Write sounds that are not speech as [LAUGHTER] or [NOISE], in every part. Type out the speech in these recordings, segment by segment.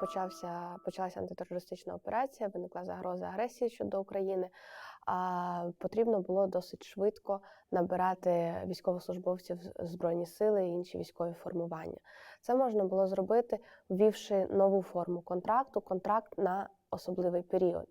почався почалася антитерористична операція, виникла загроза агресії щодо України. А потрібно було досить швидко набирати військовослужбовців збройні сили і інші військові формування. Це можна було зробити, ввівши нову форму контракту контракт на особливий період.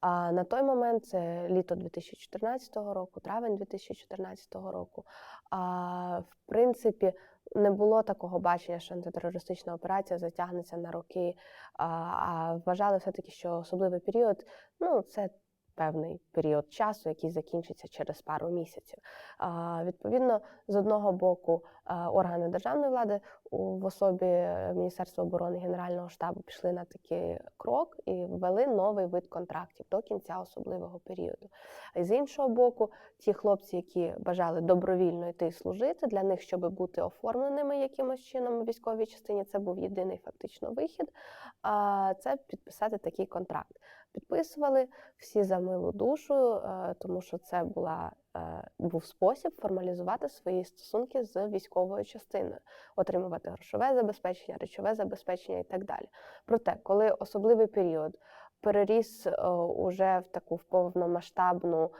А на той момент це літо 2014 року, травень 2014 року. А в принципі, не було такого бачення, що антитерористична операція затягнеться на роки. А, а вважали все-таки, що особливий період ну, це певний період часу, який закінчиться через пару місяців. Відповідно, з одного боку, органи державної влади в особі е, Міністерства оборони Генерального штабу пішли на такий крок і ввели новий вид контрактів до кінця особливого періоду. А з іншого боку, ті хлопці, які бажали добровільно йти служити, для них, щоб бути оформленими якимось чином у військовій частині, це був єдиний фактично вихід. Це підписати такий контракт. Підписували всі за милу душу, е, тому що це була. е, Був спосіб формалізувати свої стосунки з військовою частиною, отримувати грошове забезпечення, речове забезпечення і так далі. Проте, коли особливий період переріс е, уже в таку повномасштабну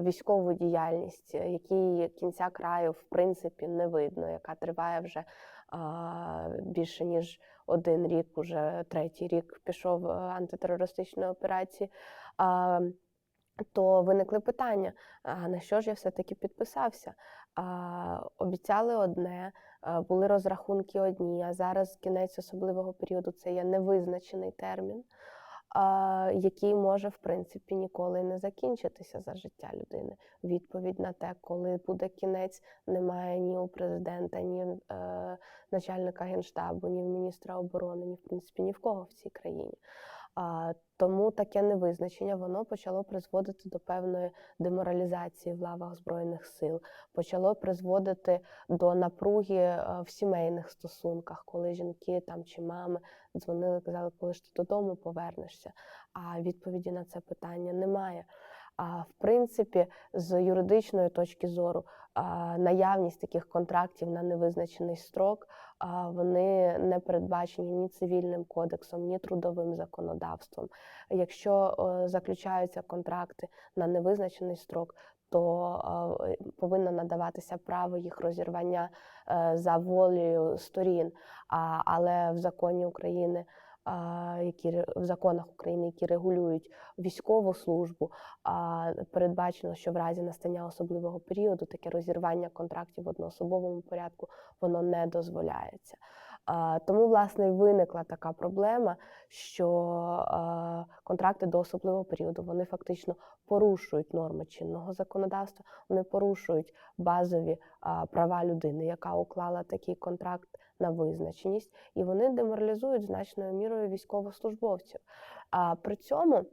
військову діяльність, е, якій кінця краю в принципі не видно, яка триває вже більше ніж один рік, уже третій рік пішов е, антитерористичної операції. То виникли питання: а на що ж я все-таки підписався? А, обіцяли одне, були розрахунки одні, а зараз кінець особливого періоду це є невизначений термін, який може, в принципі, ніколи не закінчитися за життя людини. Відповідь на те, коли буде кінець, немає ні у президента, ні е, начальника генштабу, ні в міністра оборони, ні в принципі ні в кого в цій країні. Тому таке невизначення воно почало призводити до певної деморалізації в лавах збройних сил, почало призводити до напруги е, в сімейних стосунках, коли жінки там чи мами дзвонили, казали, коли ж ти додому повернешся. А відповіді на це питання немає. А в принципі, з юридичної точки зору, наявність таких контрактів на невизначений строк вони не передбачені ні цивільним кодексом, ні трудовим законодавством. Якщо е, заключаються контракти на невизначений строк, то е, повинно надаватися право їх розірвання е, за волею сторін. Але в законі України які в законах України, які регулюють військову службу, передбачено, що в разі настання особливого періоду таке розірвання контрактів в одноособовому порядку воно не дозволяється. Тому, власне, виникла така проблема, що контракти до особливого періоду вони фактично порушують норми чинного законодавства, вони порушують базові права людини, яка уклала такий контракт на визначеність, і вони деморалізують значною мірою військовослужбовців. А при цьому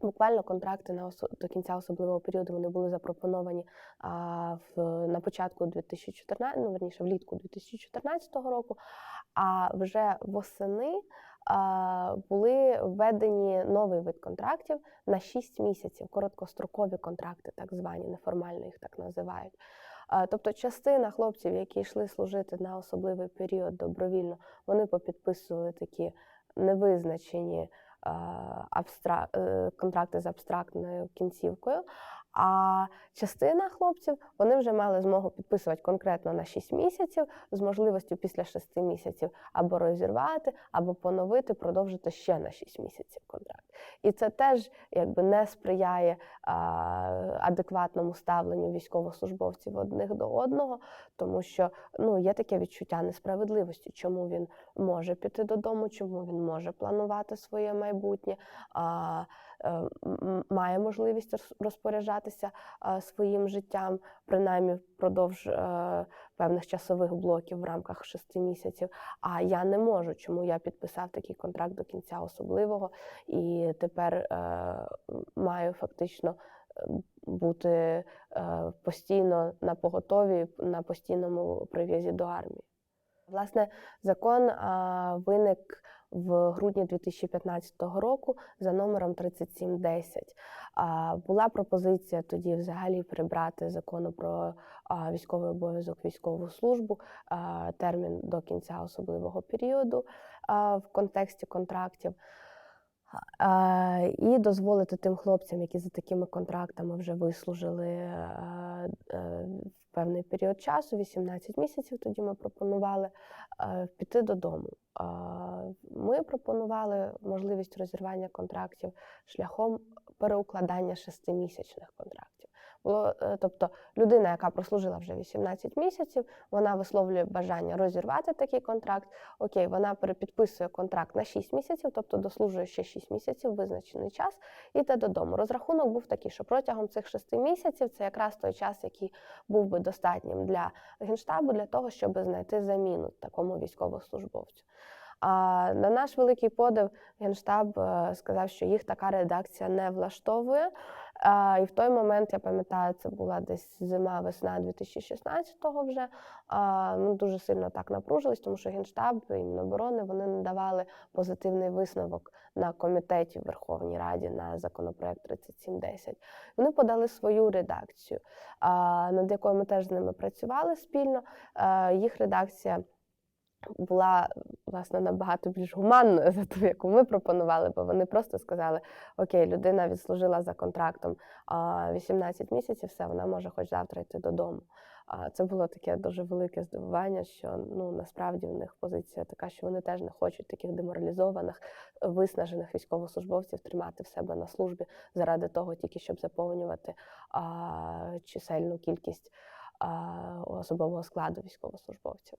буквально контракти на до кінця особливого періоду вони були запропоновані а, в, на початку 2014, ну, верніше, влітку 2014 року, а вже восени були введені новий вид контрактів на 6 місяців, короткострокові контракти, так звані, неформально їх так називають. Тобто частина хлопців, які йшли служити на особливий період добровільно, вони попідписували такі невизначені а, е, контракти з абстрактною кінцівкою. А частина хлопців вони вже мали змогу підписувати конкретно на 6 місяців з можливістю після 6 місяців або розірвати, або поновити, продовжити ще на 6 місяців контракт. І це теж якби не сприяє а, адекватному ставленню військовослужбовців одних до одного, тому що ну, є таке відчуття несправедливості, чому він може піти додому, чому він може планувати своє майбутнє, а, е, м- має можливість роз- а, своїм життям, принаймні впродовж е, певних часових блоків в рамках шести місяців. А я не можу, чому я підписав такий контракт до кінця особливого, і тепер е, маю фактично е, бути е, постійно на поготові, на постійному прив'язі до армії. Власне, закон виник в грудні 2015 року за номером 3710. А, Була пропозиція тоді взагалі прибрати закону про військовий обов'язок військову службу термін до кінця особливого періоду в контексті контрактів. І дозволити тим хлопцям, які за такими контрактами вже вислужили е, в певний період часу, 18 місяців. Тоді ми пропонували е, піти додому. Ми пропонували можливість розірвання контрактів шляхом переукладання шестимісячних контрактів. Було, е, тобто людина, яка прослужила вже 18 місяців, вона висловлює бажання розірвати такий контракт. Окей, вона перепідписує контракт на 6 місяців, тобто дослужує ще 6 місяців, визначений час, і йде додому. Розрахунок був такий, що протягом цих 6 місяців це якраз той час, який був би достатнім для генштабу для того, щоб знайти заміну такому військовослужбовцю. А на наш великий подив генштаб е, сказав, що їх така редакція не влаштовує. А, І в той момент я пам'ятаю, це була десь зима, весна 2016-го вже. А, Ми дуже сильно так напружились, тому що генштаб і Міноборони вони надавали позитивний висновок на комітеті в Верховній Раді на законопроект 3710. Вони подали свою редакцію, а, над якою ми теж з ними працювали спільно. А, Їх редакція була власне набагато більш гуманною [LAUGHS] за ту, яку ми пропонували, бо вони просто сказали: Окей, людина відслужила за контрактом 18 місяців, все, вона може хоч завтра йти додому. Це було таке дуже велике здивування, що ну насправді у них позиція така, що вони теж не хочуть таких деморалізованих, виснажених військовослужбовців тримати в себе на службі заради того, тільки щоб заповнювати а, чисельну кількість особового складу військовослужбовців.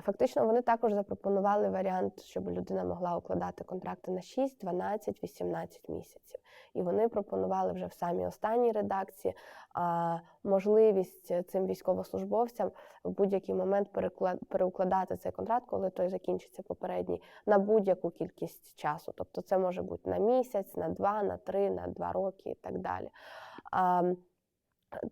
Фактично вони також запропонували варіант, щоб людина могла укладати контракти на 6, 12, 18 місяців. І вони пропонували вже в самій останній редакції можливість цим військовослужбовцям в будь-який момент переукладати цей контракт, коли той закінчиться попередній, на будь-яку кількість часу. Тобто це може бути на місяць, на два, на три, на два роки і так далі.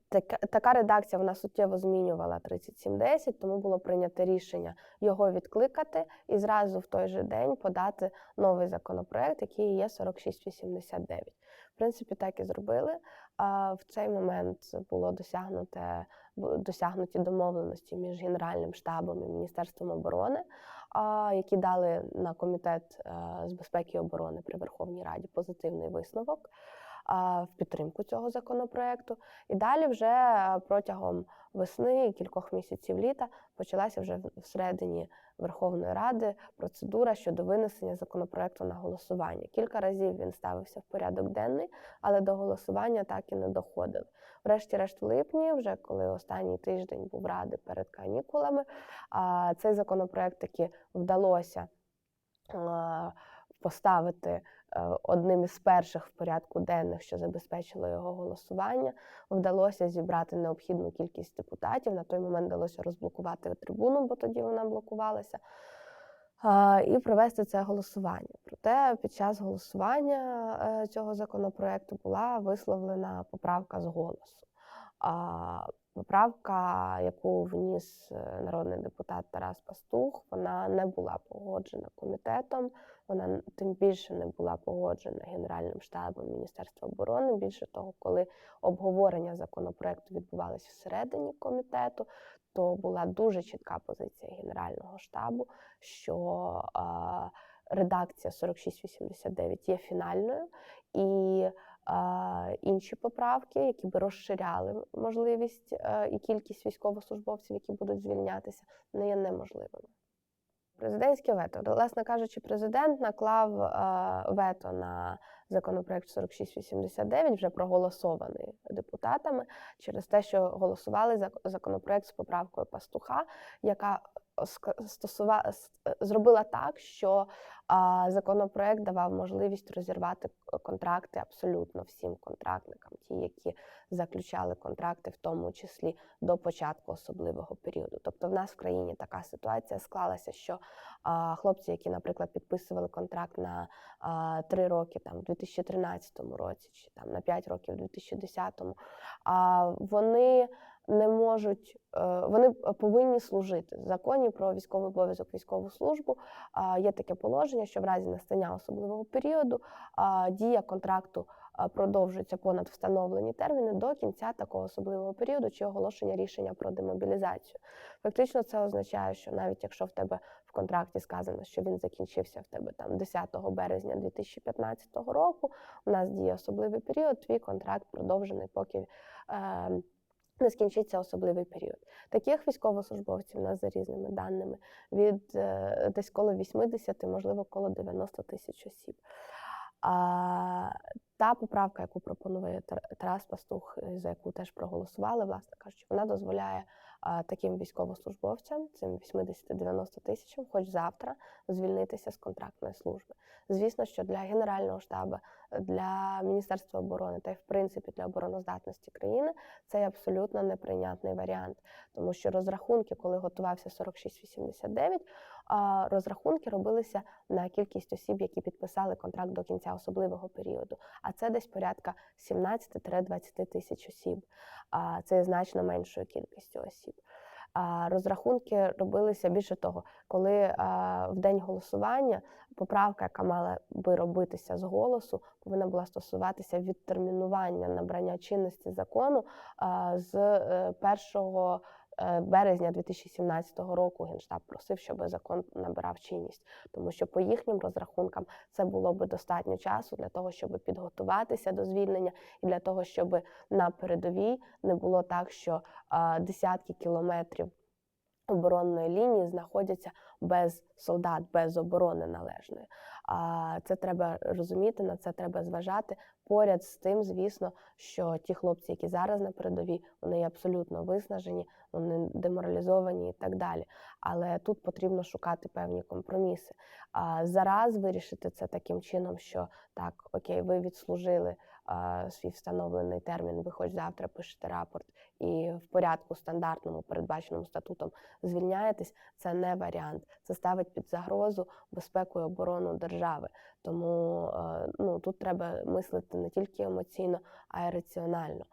Така, така редакція вона суттєво змінювала 3710, тому було прийнято рішення його відкликати і зразу в той же день подати новий законопроект, який є 4689. В принципі, так і зробили. А в цей момент було досягнуте досягнуті домовленості між Генеральним штабом і Міністерством оборони, які дали на комітет е, з безпеки і оборони при Верховній Раді позитивний висновок в підтримку цього законопроекту. І далі вже протягом весни і кількох місяців літа почалася вже всередині Верховної Ради процедура щодо винесення законопроекту на голосування. Кілька разів він ставився в порядок денний, але до голосування так і не доходили. Врешті-решт, в липні, вже коли останній тиждень був ради перед канікулами, цей законопроект таки вдалося поставити. Е, одним із перших в порядку денних, що забезпечило його голосування, вдалося зібрати необхідну кількість депутатів. На той момент вдалося розблокувати трибуну, бо тоді вона блокувалася. І провести це голосування. Проте під час голосування е, цього законопроекту була висловлена поправка з голосу. Поправка, яку вніс е, народний депутат Тарас Пастух, вона не була погоджена комітетом. Вона тим більше не була погоджена Генеральним штабом Міністерства оборони. Більше того, коли обговорення законопроекту відбувалося всередині комітету, то була дуже чітка позиція Генерального штабу, що а, редакція 4689 є фінальною і а, інші поправки, які би розширяли можливість а, і кількість військовослужбовців, які будуть звільнятися, не є неможливими. Президентське вето. Власне кажучи, президент наклав е, вето на законопроект 4689, вже проголосований депутатами, через те, що голосували за законопроект з поправкою пастуха, яка стосува... зробила так, що законопроект давав можливість розірвати контракти абсолютно всім контрактникам, ті, які заключали контракти, в тому числі до початку особливого періоду. Тобто, в нас в країні така ситуація склалася, що хлопці, які, наприклад, підписували контракт на три роки, там в 2013 році, чи там на 5 років в 2010, а вони не можуть, е, вони повинні служити. В законі про військовий обов'язок військову службу є таке положення, що в разі настання особливого періоду дія контракту продовжується понад встановлені терміни до кінця такого особливого періоду чи оголошення рішення про демобілізацію. Фактично, це означає, що навіть якщо в тебе в контракті сказано, що він закінчився в тебе там 10 березня 2015 року, у нас діє особливий період, твій контракт продовжений, поки. Е, не скінчиться особливий період. Таких військовослужбовців у нас за різними даними від е, десь коло 80, можливо, коло 90 тисяч осіб. А та поправка, яку пропонує Тар- Тарас Пастух, за яку теж проголосували, власне кажучи, вона дозволяє таким військовослужбовцям, цим 80-90 тисячам, хоч завтра звільнитися з контрактної служби. Звісно, що для Генерального штабу, для Міністерства оборони та й в принципі для обороноздатності країни це абсолютно неприйнятний варіант, тому що розрахунки, коли готувався 4689, а, розрахунки робилися на кількість осіб, які підписали контракт до кінця особливого періоду. А це десь порядка 17-20 тисяч осіб. Це значно меншою кількістю осіб. Розрахунки робилися більше того, коли в день голосування поправка, яка мала би робитися з голосу, повинна була стосуватися відтермінування набрання чинності закону з е, 1 е, березня 2017 року Генштаб просив, щоб закон набирав чинність, тому що по їхнім розрахункам це було би достатньо часу для того, щоб підготуватися до звільнення, і для того, щоб на передовій не було так, що десятки кілометрів оборонної лінії знаходяться без солдат, без оборони належної. А це треба розуміти, на це треба зважати. Поряд з тим, звісно, що ті хлопці, які зараз на передовій, вони є абсолютно виснажені, вони деморалізовані і так далі. Але тут потрібно шукати певні компроміси. А зараз вирішити це таким чином, що так, окей, ви відслужили свій встановлений термін, ви хоч завтра пишете рапорт і в порядку стандартному, передбаченому статутом, звільняєтесь, це не варіант. Це ставить під загрозу безпеку і оборону держави. Тому е, ну, тут треба мислити не тільки емоційно, а й раціонально.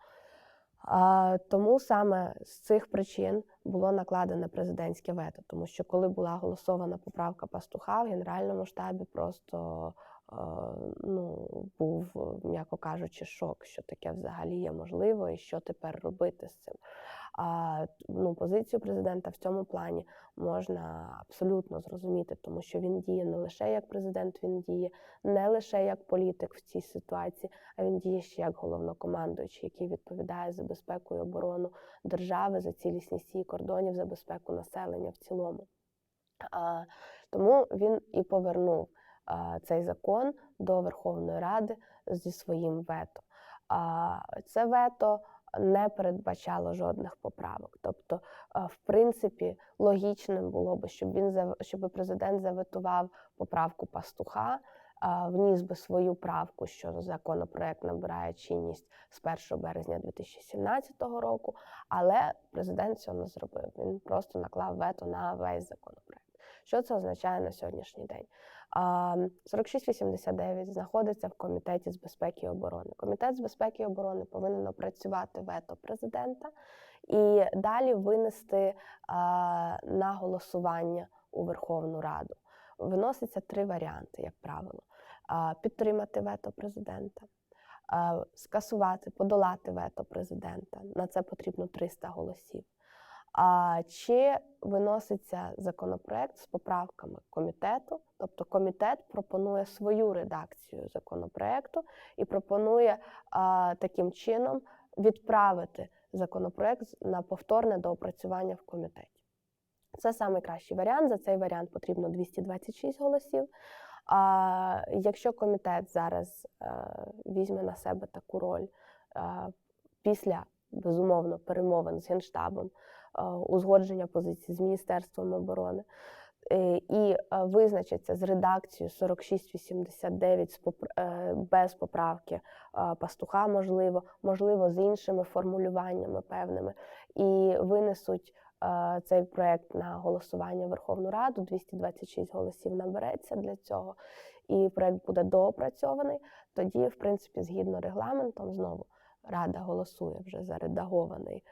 Тому саме з цих причин було накладене президентське вето, тому що коли була голосована поправка пастуха в генеральному штабі, просто ну, був, м'яко кажучи, шок, що таке взагалі є можливо, і що тепер робити з цим. А ну, позицію президента в цьому плані можна абсолютно зрозуміти, тому що він діє не лише як президент, він діє не лише як політик в цій ситуації, а він діє ще як головнокомандуючий, який відповідає за безпеку і оборону держави, за цілісність її кордонів, за безпеку населення в цілому. А, Тому він і повернув цей закон до Верховної Ради зі своїм вето. А, Це вето не передбачало жодних поправок. Тобто, в принципі, логічним було би, щоб він щоб президент заветував поправку пастуха, вніс би свою правку, що законопроект набирає чинність з 1 березня 2017 року, але президент цього не зробив. Він просто наклав вето на весь законопроект. Що це означає на сьогоднішній день? 4689 знаходиться в комітеті з безпеки і оборони. Комітет з безпеки і оборони повинен опрацювати вето президента і далі винести на голосування у Верховну Раду. Виноситься три варіанти, як правило: підтримати вето президента, скасувати, подолати вето президента. На це потрібно 300 голосів. А чи виноситься законопроект з поправками комітету? Тобто комітет пропонує свою редакцію законопроекту і пропонує а, таким чином відправити законопроект на повторне доопрацювання в комітеті. Це найкращий варіант. За цей варіант потрібно 226 голосів. А якщо комітет зараз е, візьме на себе таку роль е, після безумовно перемовин з генштабом, узгодження позицій з Міністерством оборони. е, І е, визначиться з редакцією 4689 з попр- е, без поправки е, пастуха, можливо, можливо, з іншими формулюваннями певними, і винесуть е, цей проект на голосування в Верховну Раду. 226 голосів набереться для цього, і проект буде доопрацьований. Тоді, в принципі, згідно регламентом, знову Рада голосує вже за редагований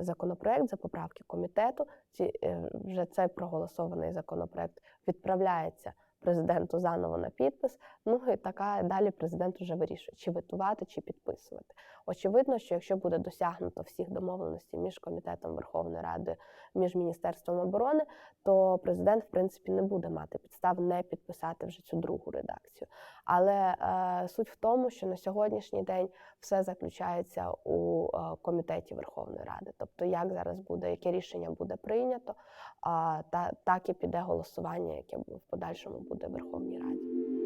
законопроект за поправки комітету. Е, вже цей проголосований законопроект відправляється президенту заново на підпис. Ну і така далі президент вже вирішує, чи витувати, чи підписувати. Очевидно, що якщо буде досягнуто всіх домовленостей між комітетом Верховної Ради, між Міністерством оборони, то президент, в принципі, не буде мати підстав не підписати вже цю другу редакцію. Але е, суть в тому, що на сьогоднішній день все заключається у е, комітеті Верховної Ради. Тобто, як зараз буде, яке рішення буде прийнято, а, та так і піде голосування, яке в подальшому буде в Верховній Раді.